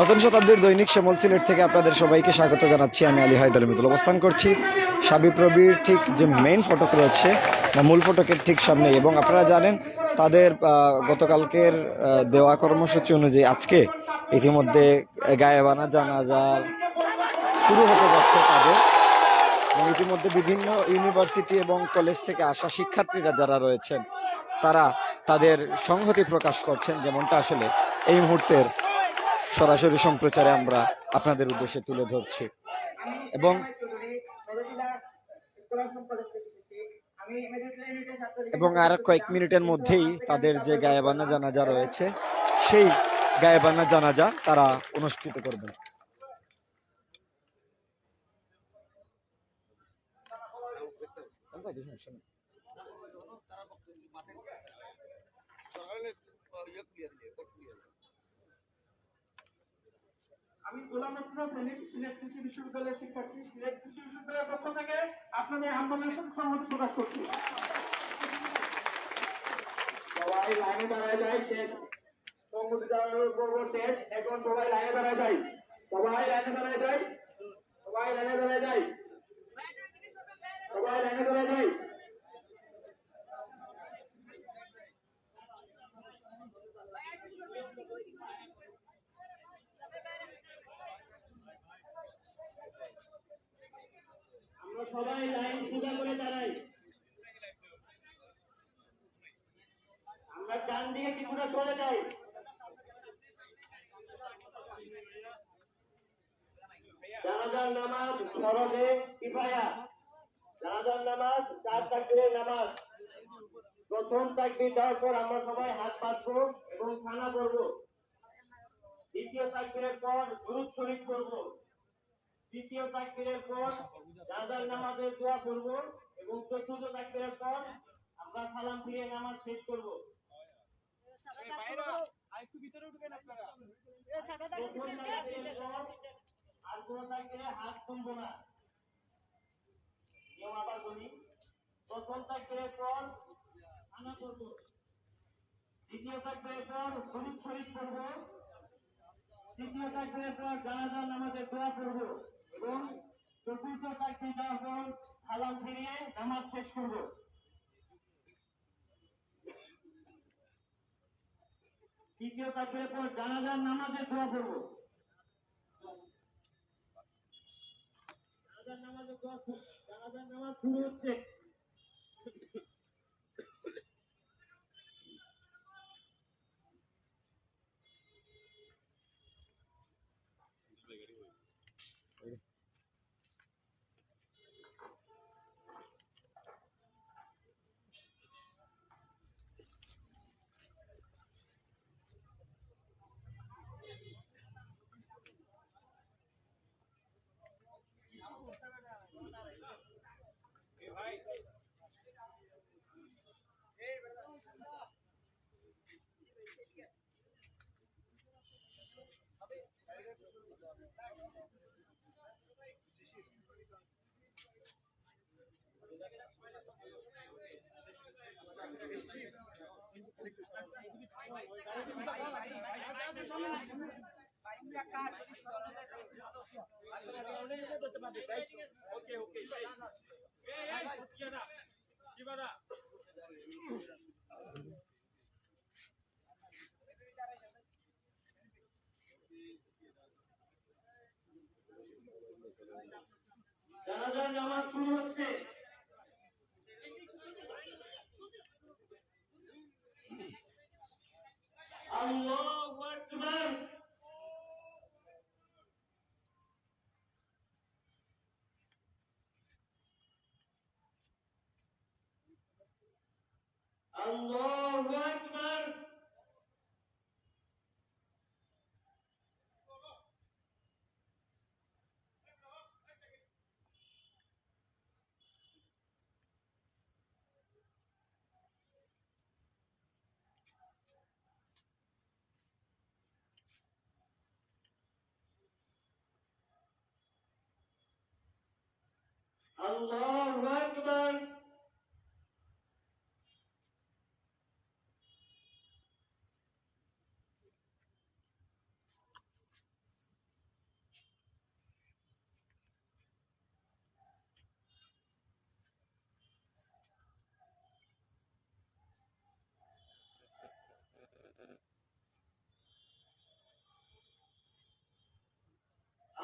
নতুন শতাব্দীর দৈনিক শ্যামল সিলেট থেকে আপনাদের সবাইকে স্বাগত জানাচ্ছি। আমি আলী হায়দার মিতুল অবস্থান করছি। সাবিপ্রবির ঠিক যে মেইন ফটক রয়েছে মূল ফটকের ঠিক সামনে, এবং আপনারা জানেন তাদের গতকালকের দেওয়া কর্মসূচি অনুযায়ী আজকে ইতিমধ্যে গায়েবানা জানাজার শুরু হতে যাচ্ছে তাদের। ইতিমধ্যে বিভিন্ন ইউনিভার্সিটি এবং কলেজ থেকে আসা শিক্ষার্থীরা যারা রয়েছেন, তারা তাদের সংহতি প্রকাশ করছেন, যেমনটা আসলে এই মুহূর্তের সরাসরি সম্প্রচারে আমরা আপনাদের উদ্দেশ্যে তুলে ধরছি। এবং এবং আর কয়েক মিনিটের মধ্যেই তাদের যে গায়েবানা জানাজা রয়েছে, সেই গায়েবানা জানাজা তারা অনুষ্ঠিত করবেন। আমি গোলামত্র সৈনিক সিলেট কৃষি বিশ্ববিদ্যালয়ের শিক্ষার্থী। সিলেট কৃষি বিশ্ববিদ্যালয়ের পক্ষ থেকে আপনাদের আন্দোলনের সাথে সম্মতি প্রকাশ করছি। সবাই লাইনে দাঁড়ায় যায়, শেষ। সংহতি জানানোর শেষ। এখন সবাই লাইনে দাঁড়ায় যায়। সবাই লাইনে দাঁড়ায় যায়। সবাই লাইনে দাঁড়ায় যায়। সবাই লাইনে দাঁড়ায় যায়। আমরা সবাই লাইন সোজা করে দাঁড়াই। আমরা ডান দিকে কিছুটা সরে যাই। জানাজার নামাজ ফরজে কিফায়া। জানাজার নামাজ চার তাকবীরের নামাজ। প্রথম তাকবীর দেওয়ার পর আমরা সবাই হাত পাতবো এবং খানা করব। দ্বিতীয় তাকবীরের পর গুরুদ শরীফ করব তৃতীয় তাকবীরের পর জানাজার নামাজের দোয়া করব এবং চতুর্থ তাকবীরের পর আমরা সালাম ফিরে নামাজ শেষ করব। আর কোন তাকবীরে হাত তুলব না নিয়ম আবার বলি প্রথম তাকবীরের পর খানা করব দ্বিতীয় তাকবীরের পর শরীফ শরীফ করব তৃতীয় তাকবীরের পর জানাজার নামাজের দোয়া করব। এবং চতুর্থ চারটি পর সালাম ফিরিয়ে নামাজ শেষ করব। তৃতীয় তাকবীরের পর জানাজার নামাজে দোয়া করব। জানাজার নামাজ শুরু হচ্ছে। ওকে ওকে জানাজার নামাজ শুরু হচ্ছে। আল্লাহু! الله أكبر.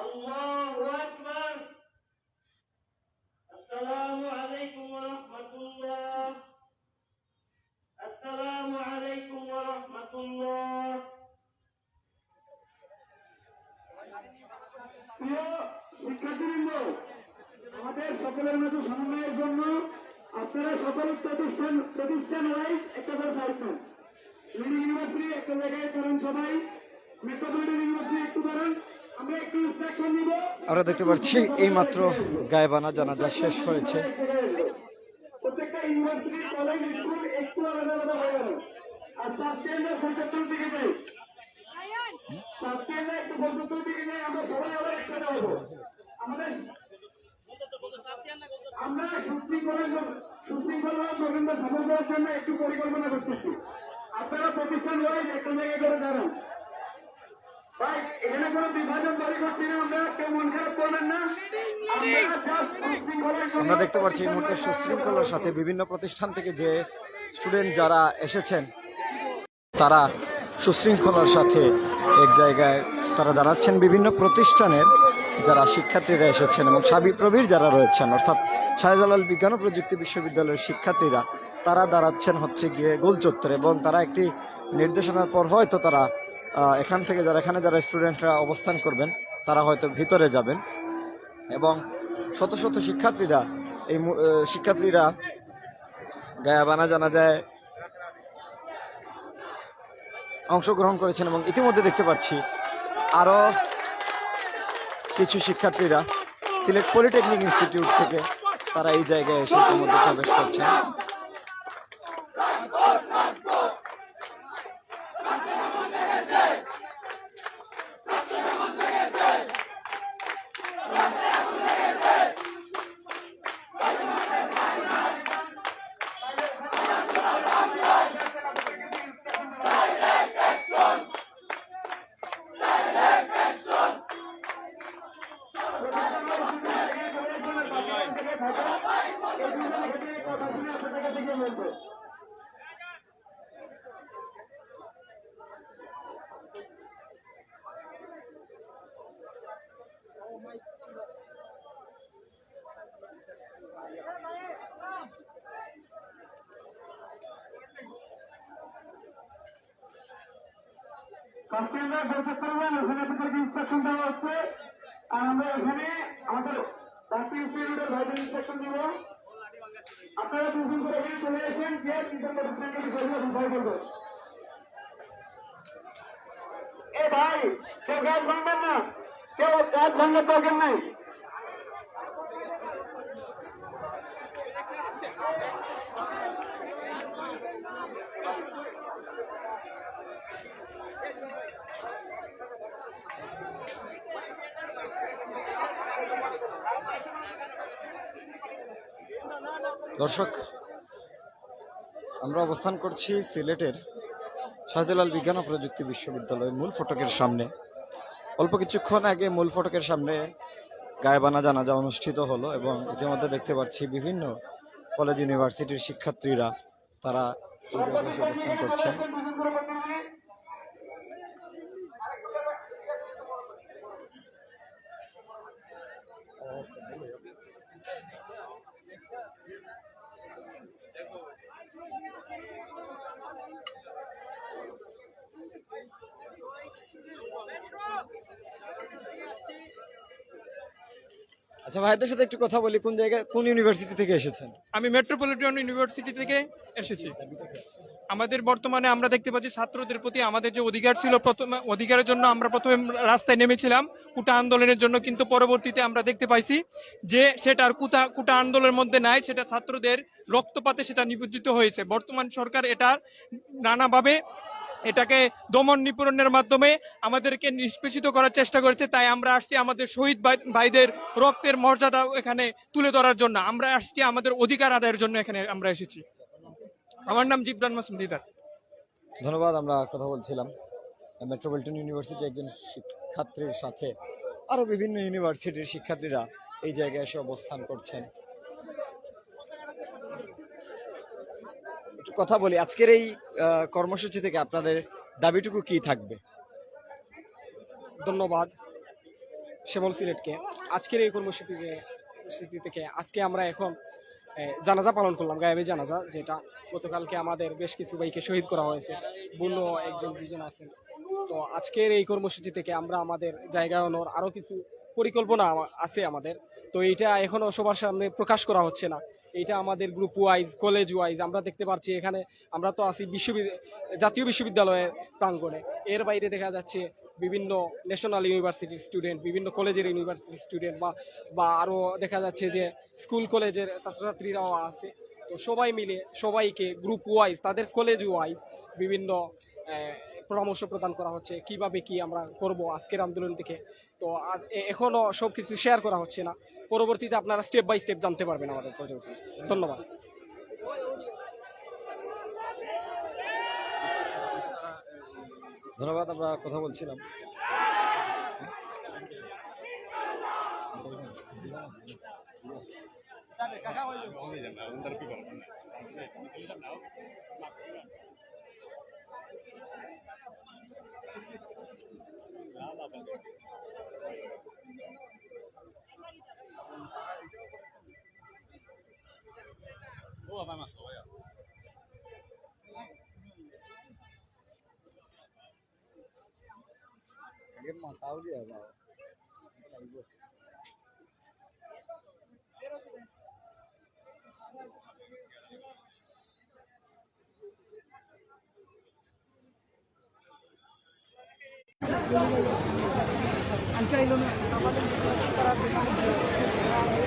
الله আমাদের সকলের মাঝে সমন্বয়ের জন্য আপনারা সকলের প্রতিষ্ঠান প্রতিষ্ঠান ওয়াইজ একটা করে থাকবেন লিডিং ইউনিভার্সিটি একটা জায়গায় করেন সবাই মেট্রোপলিটন ইউনিভার্সিটি একটু করেন আমরা দেখতে পাচ্ছি এই মাত্র গায়েবানা জানাজা শেষ হয়েছে। প্রত্যেকটা ইউনিভার্সিটি কলেজ স্কুল একটু আলাদা আলাদা হয়ে গেল। আর পঁচাত্তর দিকে যাই সাবস্টেন্ডার একটু পঁচাত্তর দিকে যাই আমরা সবাই আবার একসাথে হব। আমাদের আমরা সুশৃঙ্খলা সফল করার জন্য একটু পরিকল্পনা করতেছি। আপনারা প্রতিষ্ঠান ওয়াইজ একটা জায়গায় করে দাঁড়ান। ভাই এখানে কোনো বিভাজন বাড়ি করছি না আমরা কেউ মন খারাপ করবেন না। আমরা দেখতে পাচ্ছি এই মুহূর্তে সুশৃঙ্খলার সাথে বিভিন্ন প্রতিষ্ঠান থেকে যে স্টুডেন্ট যারা এসেছেন তারা সুশৃঙ্খলার সাথে এক জায়গায় তারা দাঁড়াচ্ছেন বিভিন্ন প্রতিষ্ঠানের যারা শিক্ষার্থীরা এসেছেন এবং সাবিপ্রবীর যারা রয়েছেন, অর্থাৎ শাহজালাল বিজ্ঞান ও প্রযুক্তি বিশ্ববিদ্যালয়ের শিক্ষার্থীরা, তারা দাঁড়াচ্ছেন হচ্ছে গিয়ে গোল চত্বরে এবং তারা একটি নির্দেশনার পর হয়তো তারা এখান থেকে যারা, এখানে যারা স্টুডেন্টরা অবস্থান করবেন, তারা হয়তো ভিতরে যাবেন এবং শত শত শিক্ষার্থীরা এই শিক্ষার্থীরা গায়াবানা জানা যায় অংশগ্রহণ করেছেন এবং ইতিমধ্যে দেখতে পাচ্ছি আরও কিছু শিক্ষার্থীরা সিলেট পলিটেকনিক ইনস্টিটিউট থেকে তারা এই জায়গায় এসে ইতিমধ্যে প্রবেশ করছেন। সাবস্টেন্ডার পঁচাত্তর করবেন ওখানে আপনাদেরকে ইনস্ট্রাকশন দেওয়া হচ্ছে। আর আমরা এখানে আমাদের বাকি ইনস্টিটিউটের ভাইদের ইনস্ট্রাকশন দিব। আপনারা দুজন করে এখানে চলে আসেন যে তিনজন প্রতিষ্ঠানকে বিষয়গুলো সম্পর্ক করবে এ ভাই, কেউ গাছ ভাঙবেন না। কেউ গাছ ভাঙার দরকার নাই। দর্শক, আমরা অবস্থান করছি সিলেটের শাহজালাল বিজ্ঞান ও প্রযুক্তি বিশ্ববিদ্যালয়ের মূল ফটকের সামনে। অল্প কিছুক্ষণ আগে মূল ফটকের সামনে গায়েবানা জানাজা অনুষ্ঠিত হলো এবং ইতিমধ্যে দেখতে পাচ্ছি বিভিন্ন কলেজ, ইউনিভার্সিটির শিক্ষার্থীরা তারা অবস্থান করছেন দুজন করে করতে হবে আচ্ছা ভাইদের সাথে একটু কথা বলি, কোন জায়গায়, কোন ইউনিভার্সিটি থেকে এসেছেন? আমি মেট্রোপলিটন ইউনিভার্সিটি থেকে এসেছি। আমাদের বর্তমানে আমরা দেখতে পাচ্ছি ছাত্রদের প্রতি আমাদের যে অধিকার ছিল, প্রথমে, অধিকারের জন্য আমরা প্রথমে রাস্তায় নেমেছিলাম। কুটা আন্দোলনের জন্য কিন্তু পরবর্তীতে আমরা দেখতে পাইছি যে সেটা আর কুটা কুটা আন্দোলনের মধ্যে নাই, সেটা ছাত্রদের রক্তপাতে সেটা নিবজ্জিত হয়েছে। বর্তমান সরকার এটা নানাভাবে এটাকে দমন নিপূরণের মাধ্যমে আমাদেরকে নিষ্পেষিত করার চেষ্টা করেছে, তাই আমরা আসছি আমাদের শহীদ ভাই- ভাইদের রক্তের মর্যাদা এখানে তুলে ধরার জন্য। আমরা আসছি আমাদের অধিকার আদায়ের জন্য এখানে আমরা এসেছি। আমার নাম জিবরান মাসুম দিদার। ধন্যবাদ, আমরা কথা বলছিলাম। মেট্রোপলিটন ইউনিভার্সিটি একজন শিক্ষার্থীর সাথে আরও বিভিন্ন ইউনিভার্সিটির শিক্ষার্থীরা এই জায়গায় এসে অবস্থান করছেন। কথা বলি। আজকের এই কর্মসূচি থেকে আপনাদের দাবিটুকু কি থাকবে? ধন্যবাদ শ্যামল সিলেটকে। আজকের এই কর্মসূচি থেকে- আজকে আমরা এখন জানাজা পালন করলাম, গায়েবে জানাজা, যেটা গতকালকে আমাদের বেশ কিছু ভাইকে শহীদ করা হয়েছে। বুন্য একজন, দুজন আছেন। তো আজকের এই কর্মসূচি থেকে আমরা আমাদের জায়গায় আনার আরও কিছু পরিকল্পনা আছে আমাদের। তো এইটা এখনও সবার সামনে প্রকাশ করা হচ্ছে না। এটা আমাদের গ্রুপ ওয়াইজ কলেজ ওয়াইজ আমরা দেখতে পাচ্ছি এখানে। আমরা তো আছি বিশ্ববিদ্যালয় জাতীয় বিশ্ববিদ্যালয়ের প্রাঙ্গণে। এর বাইরে দেখা যাচ্ছে বিভিন্ন ন্যাশনাল ইউনিভার্সিটির স্টুডেন্ট বিভিন্ন কলেজের ইউনিভার্সিটির স্টুডেন্ট বা বা আরও দেখা যাচ্ছে যে স্কুল কলেজের ছাত্রছাত্রীরাও আছে। তো সবাই মিলে, সবাইকে গ্রুপ ওয়াইজ তাদের কলেজ ওয়াইজ বিভিন্ন পরামর্শ প্রদান করা হচ্ছে কীভাবে কি আমরা করব আজকের আন্দোলন থেকে। তো আজ এ- এখনও সব কিছু শেয়ার করা হচ্ছে না। পরবর্তীতে আপনারা স্টেপ বাই স্টেপ জানতে পারবেন আমাদের প্রজেক্ট ধন্যবাদ। ধন্যবাদ আমরা কথা বলছিলাম।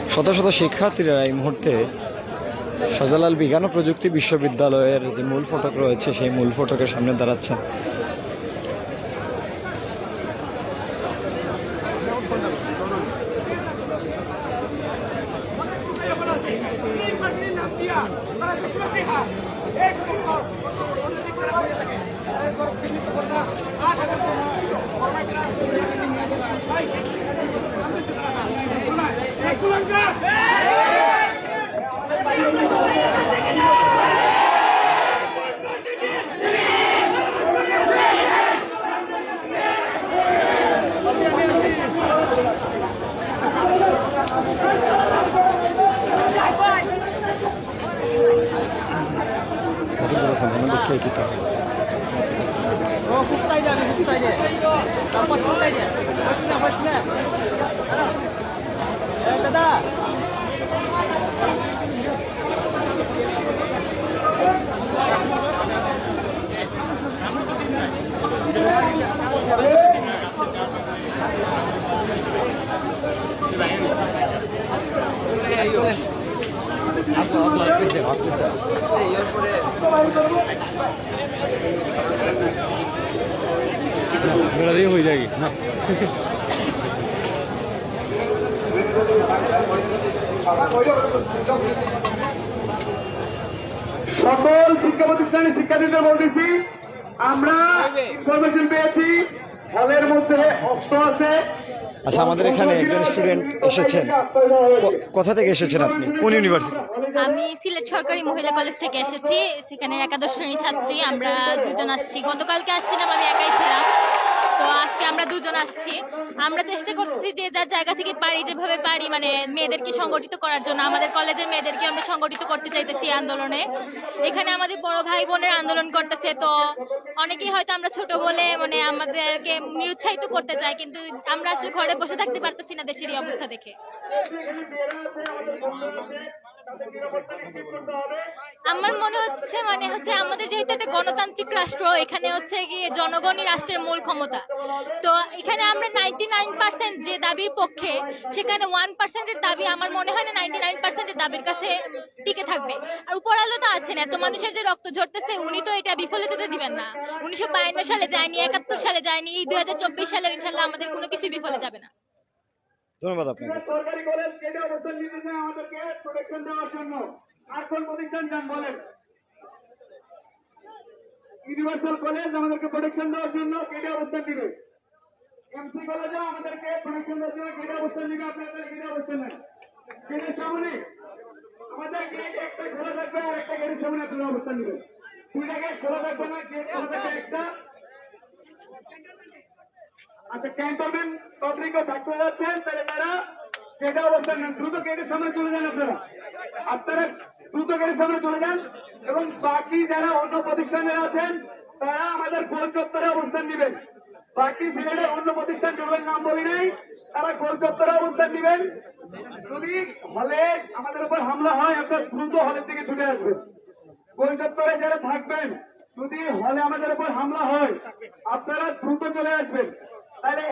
শত শত শিক্ষার্থীরা এই মুহূর্তে শাহজালাল বিজ্ঞান ও প্রযুক্তি বিশ্ববিদ্যালয়ের যে মূল ফটক রয়েছে সেই মূল ফটকের সামনে দাঁড়াচ্ছেন। 中村さん何でケーキ出す。の国体である国体で頑張って国体でこっちねこっちねやり方 Thank you. হয়ে যায় না সকল শিক্ষা প্রতিষ্ঠানের শিক্ষার্থীদের বলতেছি আমরা ইনফরমেশন পেয়েছি। হলের মধ্যে অস্ত্র আছে। আচ্ছা আমাদের এখানে একজন স্টুডেন্ট এসেছেন। কোথা থেকে এসেছেন আপনি? কোন ইউনিভার্সিটি আমি সিলেট সরকারি মহিলা কলেজ থেকে এসেছি। সেখানে একাদশ শ্রেণি ছাত্রী। আমরা দুজন আসছি। গতকালকে আসছিলাম, আমি একাই ছিলাম। তো আজকে আমরা দুজন আসছি। আমরা চেষ্টা করতেছি যে যার জায়গা থেকে পারি, যেভাবে পারি মানে মেয়েদেরকে সংগঠিত করার জন্য। আমাদের কলেজের মেয়েদেরকে আমরা সংগঠিত করতে চাইতেছি আন্দোলনে। এখানে আমাদের বড় ভাই বোনের আন্দোলন করতেছে, তো অনেকেই হয়তো আমরা ছোট বলে মানে আমাদেরকে নিরুৎসাহিত করতে চাই কিন্তু আমরা আসলে ঘরে বসে থাকতে পারতেছি না দেশের এই অবস্থা দেখে। আমার মনে হচ্ছে মানে হচ্ছে আমাদের যেহেতু একটা গণতান্ত্রিক রাষ্ট্র এখানে হচ্ছে গিয়ে জনগণই রাষ্ট্রের মূল ক্ষমতা। তো এখানে আমরা নাইনটি নাইন পার্সেন্ট যে দাবির পক্ষে সেখানে ওয়ান পার্সেন্টের দাবি আমার মনে হয় না নাইনটি নাইন পার্সেন্টের দাবির কাছে টিকে থাকবে। আর উপর আলো তো আছেন এত মানুষের যে রক্ত ঝরতেছে উনি তো এটা বিফলে যেতে দিবেন না। উনিশশো বায়ান্ন সালে যায়নি একাত্তর সালে যায়নি এই দুই হাজার চব্বিশ সালে ইনশাল্লাহ আমাদের কোনো কিছু বিফলে যাবে না। ধন্যবাদ আপনাকে। সরকারি কলেজ কেটে অবস্থান নিতেছে আমাদেরকে প্রোটেকশন দেওয়ার জন্য। আর কোন প্রতিষ্ঠান যান বলেন। ইউনিভার্সাল কলেজ আমাদেরকে প্রোটেকশন দেওয়ার জন্য কেটে অবস্থান দিবে এমসি কলেজে আমাদেরকে প্রোটেকশন দেওয়ার জন্য কেটে অবস্থান দিবে আপনাদের কেটে অবস্থান নেন। গেটের সামনে আমাদের গেট একটা খোলা থাকবে আর একটা গেটের সামনে আপনারা অবস্থান দিবেন দুইটা গেট খোলা থাকবে না, গেট খোলা থাকবে একটা। আচ্ছা ক্যান্টনমেন্ট পাবলিকও থাকতে যাচ্ছেন, তাহলে তারা গেটে অবস্থান নেন। দ্রুত গেটের সামনে চলে যান আপনারা। আপনারা দ্রুত গেটের সামনে চলে যান এবং বাকি যারা অন্য প্রতিষ্ঠানের আছেন, তারা আমাদের গোল চত্বরে অবস্থান নেবেন। বাকি সিলেটের অন্য প্রতিষ্ঠান যেগুলোর নাম বলি নাই, তারা গোল চত্বরে অবস্থান দিবেন যদি হলে আমাদের উপর হামলা হয় আপনার দ্রুত হলের দিকে ছুটে আসবেন গোল চত্বরে যারা থাকবেন, যদি হলে আমাদের উপর হামলা হয়, আপনারা দ্রুত চলে আসবেন। তাহলে